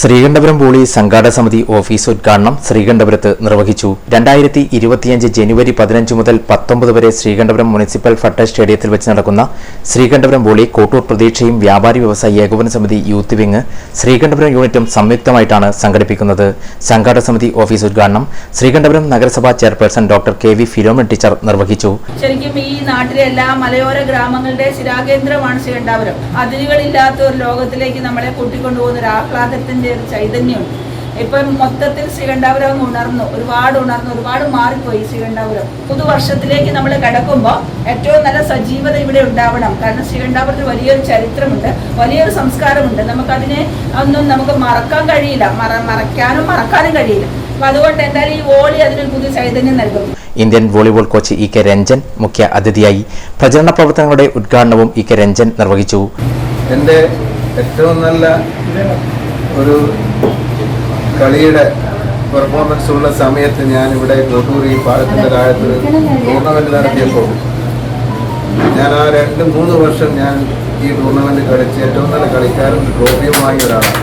Sreekandapuram poly സംഘാടക സമിതി office ഉദ്ഘാടനം ശ്രീകണ്ഠപുരത്ത് നിർവഹിച്ചു. രണ്ടായിരത്തി ഇരുപത്തിയഞ്ച് ജനുവരി പതിനഞ്ച് മുതൽ പത്തൊമ്പത് വരെ ശ്രീകണ്ഠപുരം മുനിസിപ്പൽ ഫട്ട സ്റ്റേഡിയത്തിൽ വെച്ച് നടക്കുന്ന ശ്രീകണ്ഠപുരം പോളി കോട്ടൂർ പ്രതീക്ഷയും വ്യാപാരി വ്യവസായി ഏകോപന സമിതി യൂത്ത് വിങ് ശ്രീകണ്ഠപുരം യൂണിറ്റും സംയുക്തമായിട്ടാണ് സംഘടിപ്പിക്കുന്നത്. സംഘാടക സമിതി ഓഫീസ് ഉദ്ഘാടനം ശ്രീകണ്ഠപുരം നഗരസഭാ chairperson doctor K V Philomen teacher നിർവഹിച്ചു. ശരിക്കും ഈ നാട്ടിലെ എല്ലാ മലയോര ഗ്രാമങ്ങളുടെ ശിരാകേന്ദ്രമാണ് ശ്രീകണ്ഠപുരം. അതിരുകളില്ലാത്ത ഒരു ലോകത്തിലേക്ക് നമ്മളെ കൂട്ടിക്കൊണ്ടുപോകുന്ന ഒരു ആഹ്ലാദത്തിന്റെ ഒരു ചൈതന്യമുണ്ട്. ഇപ്പം മൊത്തത്തിൽ ശ്രീകണ്ഠാപുരം ഉണർന്നു. ഒരുപാട് ഉണർന്നു. ഒരുപാട് മാറിപ്പോയി ശ്രീകണ്ഠാപുരം. പുതുവർഷത്തിലേക്ക് നമ്മൾ കിടക്കുമ്പോൾ ഏറ്റവും നല്ല സജീവത ഇവിടെ ഉണ്ടാവണം. കാരണം ശ്രീകണ്ഠാപുരത്തിൽ വലിയൊരു ചരിത്രമുണ്ട്. വലിയൊരു സംസ്കാരമുണ്ട്. നമുക്കതിനെ ഒന്നും നമുക്ക് മറക്കാൻ കഴിയില്ല. മറ മറയ്ക്കാനും മറക്കാനും കഴിയില്ല. അപ്പൊ അതുകൊണ്ട് എന്തായാലും ഈ ഓളി അതിനൊരു പുതിയ ചൈതന്യം നൽകും. Indian volleyball coach E K Ranjan മുഖ്യ അതിഥിയായി പ്രചരണ പ്രവർത്തനങ്ങളുടെ ഉദ്ഘാടനവും ഇ കെ രഞ്ജൻ നിർവഹിച്ചു. എന്റെ ഏറ്റവും നല്ല ഒരു കളിയുടെ പെർഫോമൻസ് ഉള്ള സമയത്ത് ഞാൻ ഇവിടെ കോട്ടൂർ ഈ പാലത്തിന്റെ താഴത്ത് ടൂർണമെന്റ് നടത്തിയപ്പോൾ ഞാൻ ആ രണ്ട് മൂന്ന് വർഷം ഞാൻ ഈ ടൂർണമെന്റ് കളിച്ച് ഏറ്റവും നല്ല കളിക്കാരൻ ട്രോഫിയുമായി ഒരാളാണ്.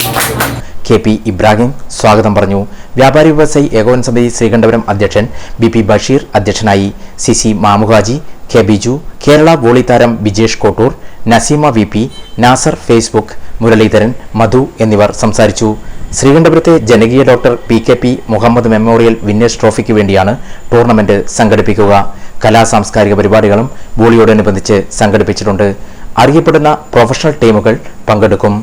കെ പി ഇബ്രാഹിം സ്വാഗതം പറഞ്ഞു. വ്യാപാരി വ്യവസായി ഏകോപന സമിതി ശ്രീകണ്ഠപുരം അധ്യക്ഷൻ ബി പി ബഷീർ അധ്യക്ഷനായി C C Mamuhaji K Biju Kerala volley താരം Bijesh Kottoor Naseema V P Nasar Facebook Muraleedharan Madhu എന്നിവർ സംസാരിച്ചു. ശ്രീകണ്ഠപുരത്തെ ജനകീയ doctor P K P Muhammad memorial winners ട്രോഫിക്ക് വേണ്ടിയാണ് ടൂർണമെന്റ് സംഘടിപ്പിക്കുക. കലാ സാംസ്കാരിക പരിപാടികളും ബോളിയോടനുബന്ധിച്ച് സംഘടിപ്പിച്ചിട്ടുണ്ട്. അറിയപ്പെടുന്ന പ്രൊഫഷണൽ ടീമുകൾ പങ്കെടുക്കും.